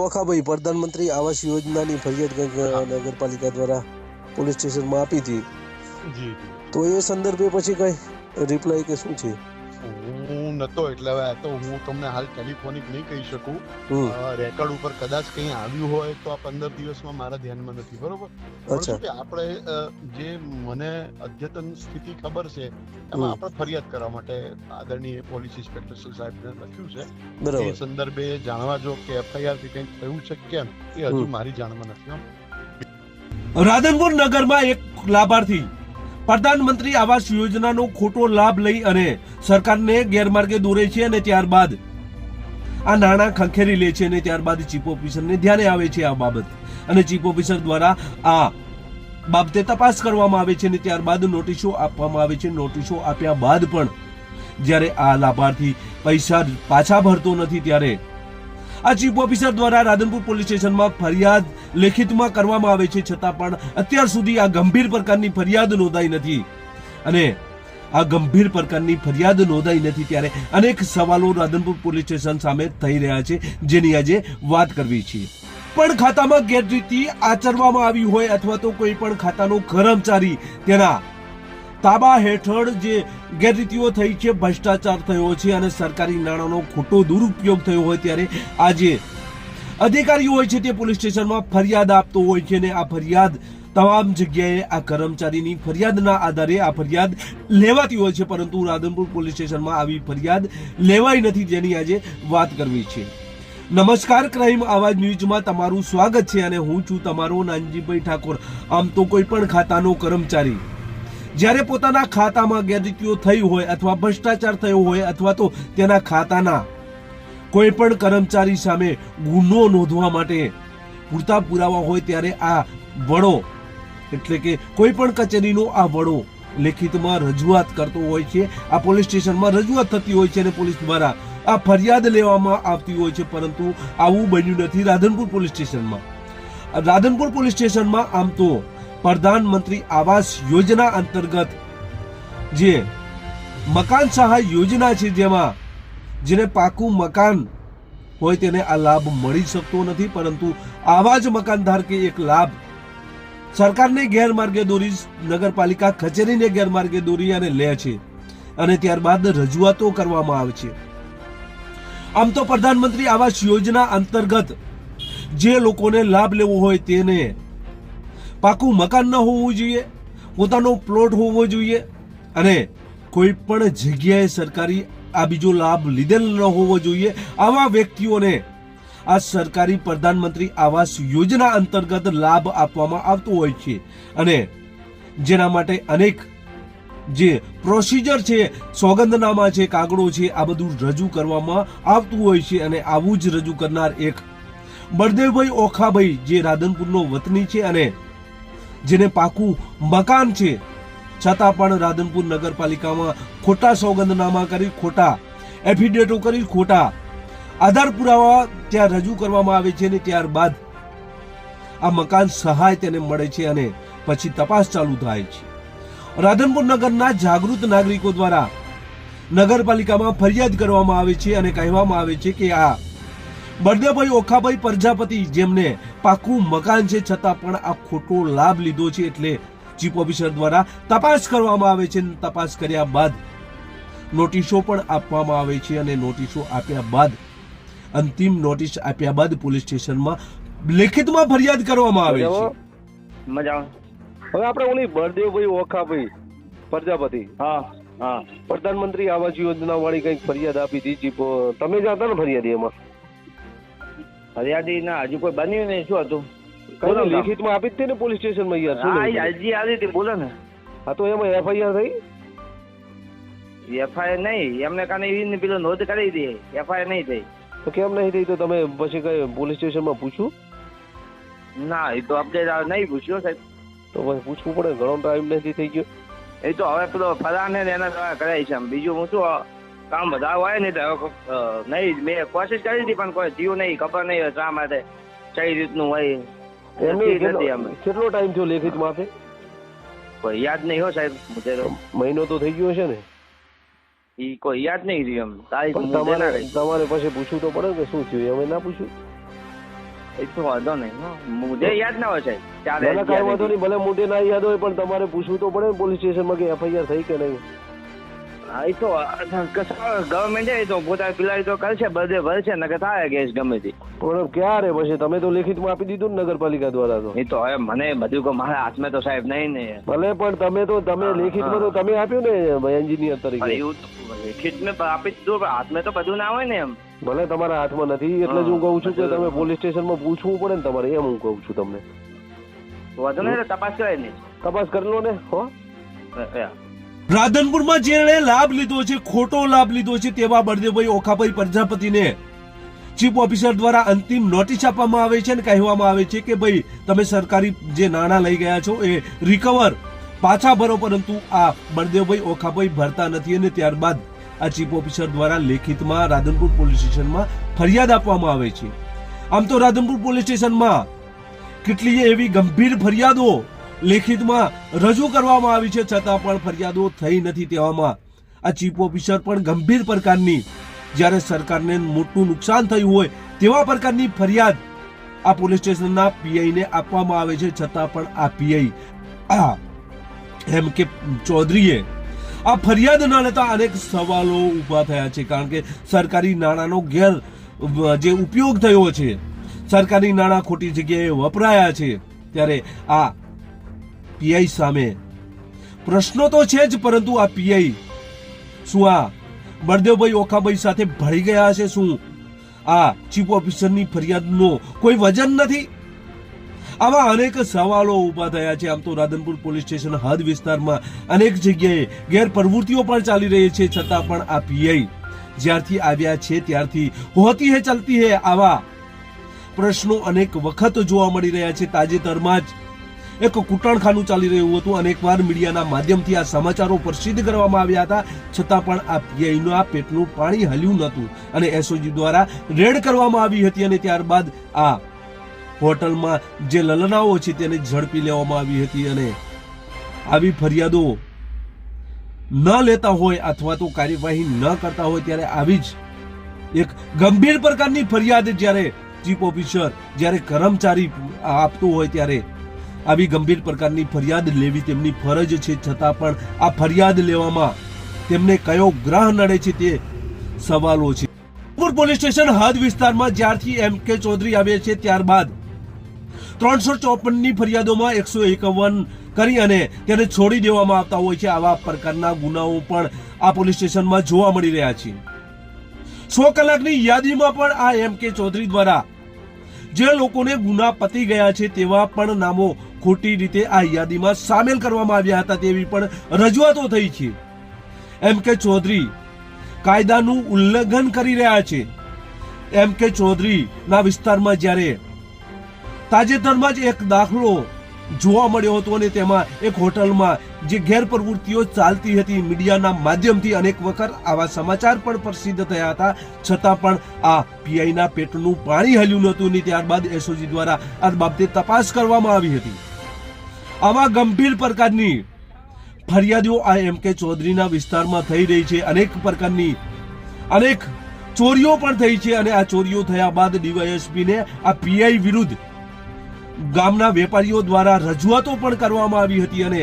ઓખાભાઈ પ્રધાનમંત્રી આવાસ યોજનાની ફરિયાદ નગરપાલિકા દ્વારા પોલીસ સ્ટેશનમાં આપી હતી. તો એ સંદર્ભે પછી કઈ રિપ્લાય કે શું છે? નતો એટલે હવે તો હું તમને હાલ ટેલિફોનિક નહીં કહી શકું. રેકોર્ડ ઉપર કદાચ કંઈ આવ્યું હોય તો આ પંદર દિવસમાં મારા ધ્યાનમાં નથી બરોબર? કે આપણે જે મને અદ્યતન સ્થિતિ ખબર છે એમાં આપણે ફરિયાદ કરવા માટે આદરણીય પોલીસ ઇન્સ્પેક્ટર સાહેબને લખ્યું છે. એ સંદર્ભે જાણવા જો કે એફઆઈઆરથી કંઈક થયું છે કેમ એ હજુ મારી જાણમાં નથી. રાધનપુર નગરમાં એક લાભાર્થી પ્રધાનમંત્રી આવાસ યોજનાનો ખોટો લાભ લઈ અને સરકારને ગેરમાર્ગે દોરે છે અને ત્યારબાદ આ નાણાં ખંખેરી લે છે અને ત્યારબાદ ચીફ ઓફિસરને ધ્યાને આવે છે આ બાબત. અને ચીફ ઓફિસર દ્વારા આ બાબતે તપાસ કરવામાં આવે છે અને ત્યારબાદ નોટિસો આપવામાં આવે છે. નોટિસો આપ્યા બાદ પણ જ્યારે આ લાભાર્થી પૈસા પાછા ભરતો નથી ત્યારે આ ચીફ ઓફિસર દ્વારા રાધનપુર પોલીસ સ્ટેશનમાં ફરિયાદ લેખિતમાં કરવામાં આવે છે. છતાં પણ અત્યાર સુધી આ ગંભીર પ્રકારની ફરિયાદ નોંધાઈ નથી. અને આ ગંભીર પ્રકારની ફરિયાદ નોંધાઈ નથી ત્યારે અનેક સવાલો રાધનપુર પોલીસ સ્ટેશન સામે થઈ રહ્યા છે, જેની આજે વાત કરવી છે. પણ ખાતામાં ગેરરીતિ આચરવામાં આવી હોય અથવા તો કોઈ પણ ખાતાનો કર્મચારી તેના તાબા હેઠળ જે ગેરરીતિઓ થઈ છે, ભ્રષ્ટાચાર થયો છે અને સરકારી નાણાંનો ખોટો દુરુપયોગ થયો હોય ત્યારે આજે અધિકારીઓ હોય છે તે પોલીસ સ્ટેશનમાં ફરિયાદ આપતો હોય છે અને આ ફરિયાદ તમામ જગ્યાએ આ કર્મચારીની ફરિયાદના આધારે આ ફરિયાદ લેવાતી હોય છે, પરંતુ રાધનપુર પોલીસ સ્ટેશનમાં આવી ફરિયાદ લેવાઈ નથી જેની આજે વાત કરવી છે. નમસ્કાર, ક્રાઇમ આવાજ ન્યૂઝમાં તમારું સ્વાગત છે અને હું છું તમારો નાનજીભાઈ ઠાકોર. આમ તો કોઈ પણ ખાતાનો કર્મચારી જ્યારે પોતાના ખાતામાં ગેરરીતિઓ થઈ હોય અથવા ભ્રષ્ટાચાર થયો હોય અથવા તો તેના ખાતાના કોઈ પણ કર્મચારી સામે ગુનો નોંધવા માટે પૂરતા પુરાવા હોય ત્યારે આ વડો, એટલે કે કોઈ પણ કચેરીનો આ વડો લેખિતમાં રજૂઆત કરતો હોય છે, આ પોલીસ સ્ટેશનમાં રજૂઆત થતી હોય છે અને પોલીસ દ્વારા આ ફરિયાદ લેવામાં આવતી હોય છે, પરંતુ આવું બન્યું નથી રાધનપુર પોલીસ સ્ટેશનમાં. રાધનપુર પોલીસ સ્ટેશનમાં આમ તો પ્રધાનમંત્રી આવાસ યોજના અંતર્ગત જે મકાન સહાય યોજના છે જેમાં જેને પાકું મકાન હોય તેને આ લાભ મળી શકતો નથી, પરંતુ આવા જ મકાન ધારકે એક લાભ સરકારને ગેરમાર્ગે દોરી, નગરપાલિકા કચેરીને ગેરમાર્ગે દોરી અને લે છે અને ત્યારબાદ રજૂઆતો કરવામાં આવે છે. આમ તો પ્રધાનમંત્રી આવાસ યોજના અંતર્ગત જે લોકોને લાભ લેવો હોય તેને પાકું મકાન ન હોવું જોઈએ, પોતાનો પ્લોટ હોવો જોઈએ અને કોઈ પણ જગ્યાએ સરકારી આ બીજો લાભ લીધેલ ન હોવો જોઈએ, આવા વ્યક્તિઓને આ સરકારી પ્રધાનમંત્રી આવાસ યોજના અંતર્ગત લાભ આપવામાં આવતો હોય છે અને જેના માટે અનેક જે પ્રોસિજર છે, સોગંદનામા છે, કાગળો છે, આ બધું રજૂ કરવામાં આવતું હોય છે અને આવું જ રજૂ કરનાર એક બળદેવભાઈ ઓખાભાઈ જે રાધનપુરનો વતની છે અને જેને પાકું મકાન છે. છતાં પણ રાધનપુર નગરપાલિકામાં ખોટા સોગંદનામા કરી ખોટા એફિડેટો કરી ખોટા આધાર પુરાવા ત્યાં રજૂ કરવામાં આવે છે અને ત્યારબાદ આ મકાન સહાય તેને મળે છે અને પછી તપાસ ચાલુ થાય છે. રાધનપુર નગરના જાગૃત નાગરિકો દ્વારા નગરપાલિકામાં ફરિયાદ કરવામાં આવે છે અને કહેવામાં આવે છે કે આ બળદેવભાઈ ઓખાભાઈ પ્રજાપતિ જેમને પાકું મકાન છે, છતાં પણ આ ખોટો લાભ લીધો છે એટલે ચીફ ઓફિસર દ્વારા તપાસ કરવામાં આવે છે તપાસ કર્યા બાદ નોટિસો પણ આપવામાં આવે છે અને નોટિસો આપ્યા બાદ, અંતિમ નોટિસ આપ્યા બાદ પોલીસ સ્ટેશનમાં લેખિતમાં ફરિયાદ કરવામાં આવે છે. મજા હવે આપણે ઓલી બળદેવભાઈ ઓખાભાઈ પ્રજાપતિ, હા હા. પ્રધાનમંત્રી આવાસ યોજના વાળી કંઈક ફરિયાદ આપી હતી તમે જ હતા ને ફરિયાદી એમાં? ફરિયાદી ના હજુ કોઈ બન્યું નહીં. શું હતું? કઈ કામ. આપી જ ને પોલીસ સ્ટેશનમાં યાર. હા એ અરજી આવી હતી. બોલો ને. હા તો એમાં એફઆઈઆર થઈ? એફઆઈઆર નહીં. એમને કાને એવી પેલો નોંધ કરી દે. એફઆઈઆર નહીં થઈ. તો કેમ નહીં થઈ? તો તમે પછી કઈ પોલીસ સ્ટેશનમાં પૂછ્યું? ના એ તો અપડેટ નહીં પૂછ્યો સાહેબ. તો પછી પૂછવું પડે. ઘણો ટાઈમ નથી થઈ ગયો. એ તો હવે પેલો ફરાને એના દ્વારા કરાય છે. બીજું હું શું કામ બધા હોય ને તો નહીં મેં કોશિશ કરી હતી પણ કોઈ થયું નહીં ખબર નહીં શા માટે કઈ રીતનું હોય. કેટલો ટાઈમ થયો લેખિત આપે કોઈ યાદ નહીં હો સાહેબ મુજે મહિનો તો થઈ ગયો છે ને? ઈ કોઈ યાદ નહીં રહ્યું એમ. તારીખ તમારે. તમારે પછી પૂછવું તો પડે કે શું થયું? અમે ના પૂછ્યું? એ તો વાંધો નહીં મુજે યાદ ના હોય સાહેબ. ચાલે કાંઈ વાંધો નહીં ભલે મોટે ના યાદ હોય પણ તમારે પૂછવું તો પડે પોલીસ સ્ટેશનમાં કે એફઆઈઆર થઈ કે નહીં. હા, એ તો ગવર્મેન્ટ એ તો પોતાની પેલા તો કરશે બધે ભરશે નકર થાય કેસ ગમે તે. પણ ક્યારે પછી તમે તો લેખિતમાં આપી દીધું ને નગરપાલિકા દ્વારા તો. એ તો હવે મને બધું કો મારા હાથમાં તો સાહેબ નહીં ને. ભલે પણ તમે તો તમે લેખિતમાં તો તમે આપ્યું ને એન્જિનિયર તરીકે. એવું તો લેખિત મેં આપી દીધું પણ હાથમાં તો બધું ના હોય ને એમ. ભલે તમારા હાથમાં નથી એટલે જ હું કહું છું કે તમે પોલીસ સ્ટેશનમાં પૂછવું પડે ને તમારે એમ હું કહું છું તમને. વાંધો નહીં તપાસ કરાય નહીં તપાસ કરી લો ને હો. રાધનપુરમાં જેણે લાભ લીધો છે, ખોટો લાભ લીધો છે તેવા બળદેવભાઈ ઓખાભાઈ પ્રજાપતિને. ચીફ ઓફિસર દ્વારા અંતિમ નોટિસ આપવામાં આવે છે અને કહેવામાં આવે છે કે ભાઈ, તમે સરકારી જે નાણાં લઈ ગયા છો એ રિકવર પાછા ભરો, પરંતુ આ બળદેવભાઈ ઓખાભાઈ ભરતા નથી અને ત્યારબાદ આ ચીફ ઓફિસર દ્વારા લેખિતમાં રાધનપુર પોલીસ સ્ટેશનમાં ફરિયાદ આપવામાં આવે છે. આમ તો રાધનપુર પોલીસ સ્ટેશનમાં કેટલીય એવી ગંભીર ફરિયાદો લેખિતમાં રજૂ કરવામાં આવી છે. છતાં પણ ફરિયાદો થઈ નથી તેવામાં. આ ચીફ ઓફિસર પણ ગંભીર પ્રકારની, જ્યારે સરકારને મોટું નુકસાન થયું હોય તેવા પ્રકારની ફરિયાદ આ પોલીસ સ્ટેશનના પીઆઈને આપવામાં આવે છે. છતાં પણ આ પીઆઈ, આ એમ કે ચૌધરીએ આ ફરિયાદ ન લેતા અનેક સવાલો ઊભા થયા છે. કારણ કે સરકારી નાણાંનો ગેર, જે ઉપયોગ થયો છે, સરકારી નાણાં ખોટી જગ્યાએ વપરાયા છે. ત્યારે આ પીઆઈ સામે. પ્રશ્નો તો છે જ, પરંતુ આ પીઆઈ શું આ? બળદેવભાઈ ઓખાભાઈ સાથે ભળી ગયા છે શું? આ ચીફ ઓફિસરની ફરિયાદનો કોઈ વજન નથી? આવા અનેક સવાલો ઊભા થયા છે. આમ તો રાધનપુર પોલીસ સ્ટેશન હદ વિસ્તારમાં અનેક જગ્યાએ ગેરપ્રવૃત્તિઓ પણ ચાલી રહી છે. છતાં પણ આ પીઆઈ જ્યારથી આવ્યા છે, ત્યારથી હોતી હે, ચલતી હે આવા પ્રશ્નો અનેક વખત જોવા મળી રહ્યા છે. તાજેતરમાં જ એક કુટણખાનું ચાલી રહ્યું હતું અનેકવાર મીડિયાના માધ્યમથી આ સમાચારો પ્રસિદ્ધ કરવામાં આવ્યા હતા, છતાં પણ આ પીઆઈનું પેટનું પાણી હલ્યું નહોતું અને એસઓજી દ્વારા રેડ કરવામાં આવી હતી અને ત્યારબાદ આ હોટલમાં જે લલનાઓ છે તેને ઝડપી લેવામાં આવી હતી અને આવી ફરિયાદો ન લેતા હોય અથવા તો કાર્યવાહી ન કરતા હોય ત્યારે આવી જ એક ગંભીર પ્રકારની ફરિયાદ જ્યારે ચીફ ઓફિસર, જ્યારે કર્મચારી આપતો હોય ત્યારે આવી ગંભીર પ્રકારની ફરિયાદ લેવી તેમની ફરજ છે. છતાં પણ આ ફરિયાદ લેવામાં તેમને કયો ગ્રહ નડે છે તે સવાલો છે. રાધનપુર પોલીસ સ્ટેશન હદ વિસ્તારમાં જ્યારથી એમ કે ચૌધરી આવે છે ત્યારબાદ ત્રણસો ચોપનની ફરિયાદોમાં એકસો એકાવન કરી અને તેને છોડી દેવામાં આવતા હોય છે. આવા પ્રકારના ગુનાઓ પણ આ પોલીસ સ્ટેશનમાં જોવા મળી રહ્યા છે. સો કલાકની યાદીમાં પણ આ એમ કે ચૌધરી દ્વારા જે લોકોને ગુના પતી ગયા છે તેવા પણ નામો ખોટી રીતે આ યાદીમાં સામેલ કરવામાં આવ્યા હતા તેવી પણ રજૂઆતો થઈ છે. એમ કે ચૌધરી કાયદાનું ઉલ્લંઘન કરી રહ્યા છે. એમ કે ચૌધરીના વિસ્તારમાં જ્યારે તાજેતરમાં જ એક દાખલો જોવા મળ્યો હતો અને તેમાં એક હોટલમાં જે ગેરપ્રવૃત્તિઓ ચાલતી હતી મીડિયાના માધ્યમથી અનેક વખત આવા સમાચાર પણ પ્રસિદ્ધ થયા હતા. છતાં પણ આ પીઆઈના પેટનું પાણી હલ્યું નહોતું ને ત્યારબાદ એસઓજી દ્વારા આ બાબતે તપાસ કરવામાં આવી હતી. આવા ગંભીર પ્રકારની ફરિયાદો આ એમ કે ચૌધરીના વિસ્તારમાં થઈ રહી છે. અનેક પ્રકારની, અનેક ચોરીઓ પણ થઈ છે અને આ ચોરીઓ થયા બાદ ડીવાયએસપીને આ પીઆઈ વિરુદ્ધ ગામના વેપારીઓ દ્વારા રજૂઆતો પણ કરવામાં આવી હતી અને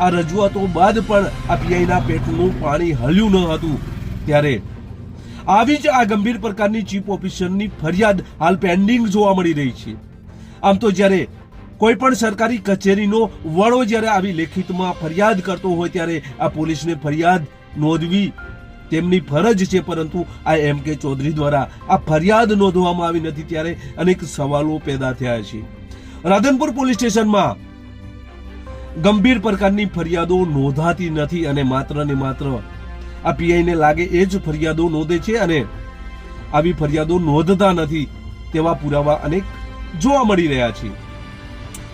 આ રજૂઆતો બાદ પણ આ પીઆઈના પેટનું પાણી હલ્યું ન હતું. ત્યારે આવી જ આ ગંભીર પ્રકારની ચીફ ઓફિસરની ફરિયાદ હાલ પેન્ડિંગ જોવા મળી રહી છે. આમ તો જ્યારે કોઈ પણ સરકારી કચેરીનો વડો જ્યારે આવી લેખિતમાં ફરિયાદ કરતો હોય ત્યારે આ પોલીસને ફરિયાદ નોંધવી તેમની ફરજ છે, પરંતુ આ એમ કે ચૌધરી દ્વારા આ ફરિયાદ નોંધવામાં આવી નથી ત્યારે અનેક સવાલો પેદા થયા છે. રાધનપુર પોલીસ સ્ટેશનમાં ગંભીર પ્રકારની ફરિયાદો નોંધાતી નથી અને માત્ર ને માત્ર આ પીઆઈને લાગે એ જ ફરિયાદો નોંધે છે અને આવી ફરિયાદો નોંધતા નથી તેવા પુરાવા અનેક જોવા મળી રહ્યા છે.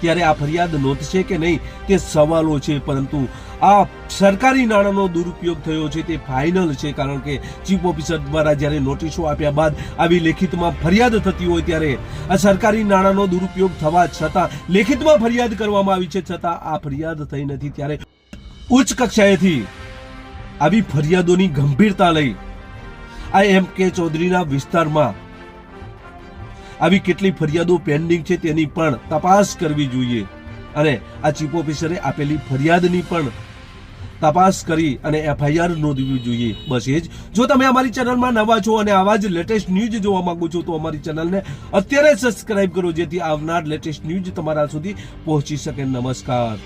ત્યારે આ ફરિયાદ નોંધશે કે નહીં તે સવાલો છે, પરંતુ આ સરકારી નાણાંનો દુરુપયોગ થયો છે, તે ફાઇનલ છે, કારણ કે ચીફ ઓફિસર દ્વારા જ્યારે નોટિસો આપ્યા બાદ આવી લેખિતમાં ફરિયાદ થતી હોય ત્યારે આ સરકારી નાણાંનો દુરુપયોગ થવા છતાં લેખિતમાં ફરિયાદ કરવામાં આવી છે, છતાં આ ફરિયાદ થઈ નથી. ત્યારે ઉચ્ચ કક્ષાએથી આવી ફરિયાદોની ગંભીરતા લઈ આ એમ કે ચૌધરીના વિસ્તારમાં આવી કેટલી ફરિયાદો પેન્ડિંગ છે તેની પણ તપાસ કરવી જોઈએ. અને આ ચીફ ઓફિસરે આપેલી ફરિયાદની પણ તપાસ કરી અને એફઆઈઆર નોંધવી જોઈએ. બસ એ જ. જો તમે અમારી ચેનલમાં નવા છો અને આવા જ લેટેસ્ટ ન્યૂઝ જોવા માંગો છો, તો અમારી ચેનલને અત્યારે સબસ્ક્રાઇબ કરો, જેથી આવનાર લેટેસ્ટ ન્યૂઝ તમારા સુધી પહોંચી શકે. નમસ્કાર.